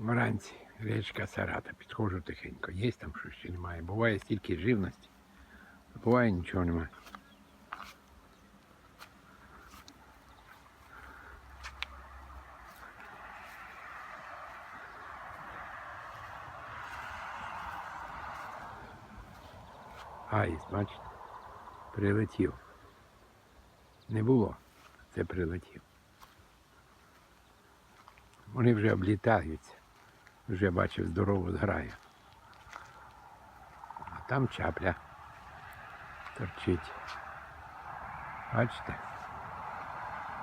Вранці річка Сарата. Підходжу тихенько. Є там щось чи немає. Буває стільки живності. а Буває нічого немає. Аїст, бачите? Прилетів. Не було. Це прилетів. Вони вже облітаються. Вже бачив здорову зграю. А там чапля торчить. Бачите?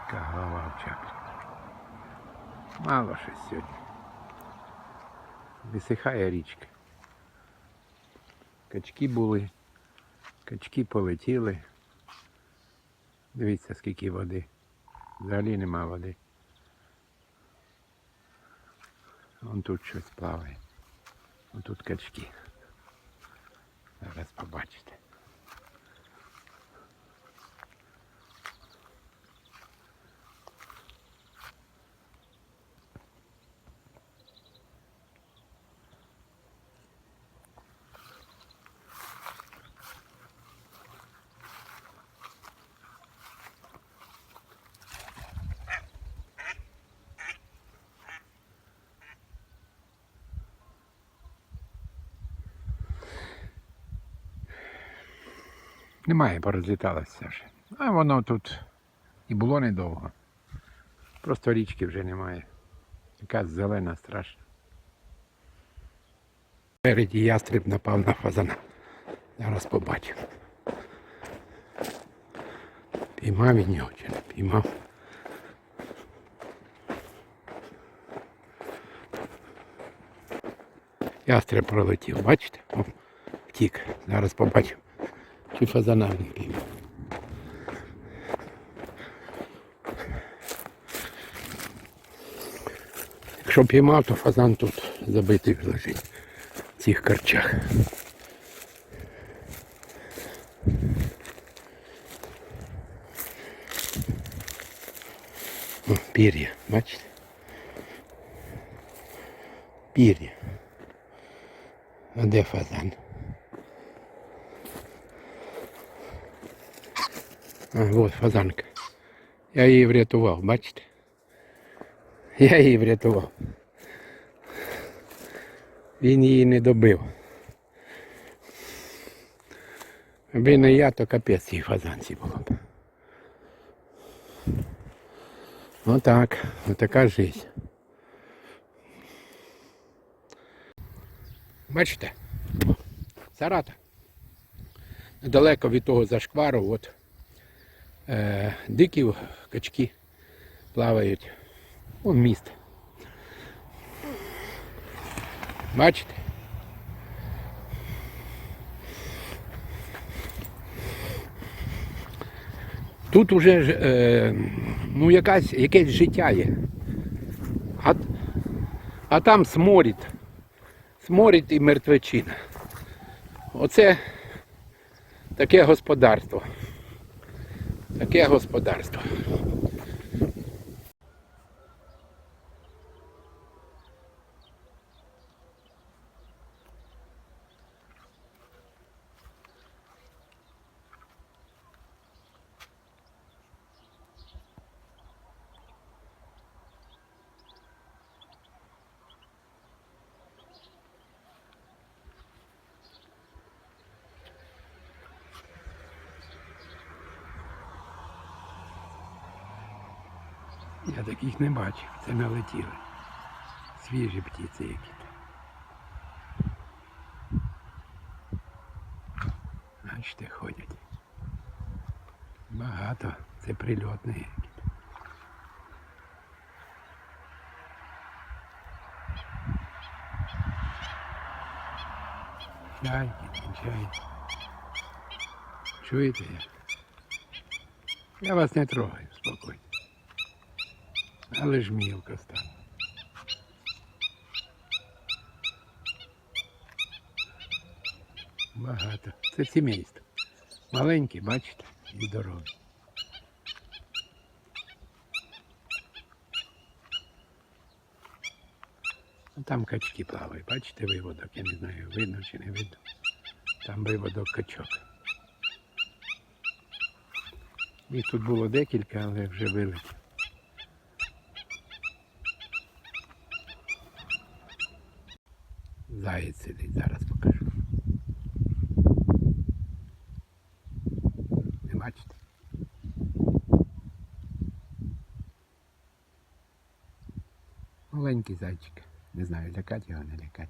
Яка голова в чаплі. Мало щось сьогодні. Висихає річка. Качки були, качки полетіли. Дивіться, скільки води. Взагалі нема води. Вон тут щось плаває. Ось тут качки. Зараз побачите. Немає, порозліталося вже. А воно тут і було недовго. Просто річки вже немає. Якась зелена страшна. Спереді ястреб напав на фазана. Зараз побачимо. Піймав він його чи не піймав. Ястреб пролетів, бачите? О, втік. Зараз побачимо. Він піймав. Якщо піймав, то фазан тут забитий лежить в цих корчах. О, пір'я, бачите? Пір'я. А де фазан? А, от фазанка. Я її врятував, бачите? Я її врятував. Він її не добив. Аби не я, то капець цій фазанці було б. Отак, отака жизнь. Бачите? Сарата. Недалеко від того зашквару, от е, дикі качки плавають. Вон міст. Бачите? Тут уже ж, е, ну, якась, якесь життя є. А, а там сморід. Сморід і мертвечина. Оце таке господарство. Таке господарство. Я таких не бачив. Це налетіли. Свіжі птиці які. Бачите, ходять. Багато. Це прильотні які. Чайки, чайки. Чуєте? Я вас не трогаю, спокійно. Але ж мілко стало. Багато. Це сімейство. Маленькі, бачите, і здорові. Ну, Там качки плавають. Бачите виводок? Я не знаю, видно чи не видно. Там виводок качок. Їх тут було декілька, але вже вилетіло. Заєць сидить, зараз покажу. Не бачите? Маленький зайчик. Не знаю, лякать його, не лякать.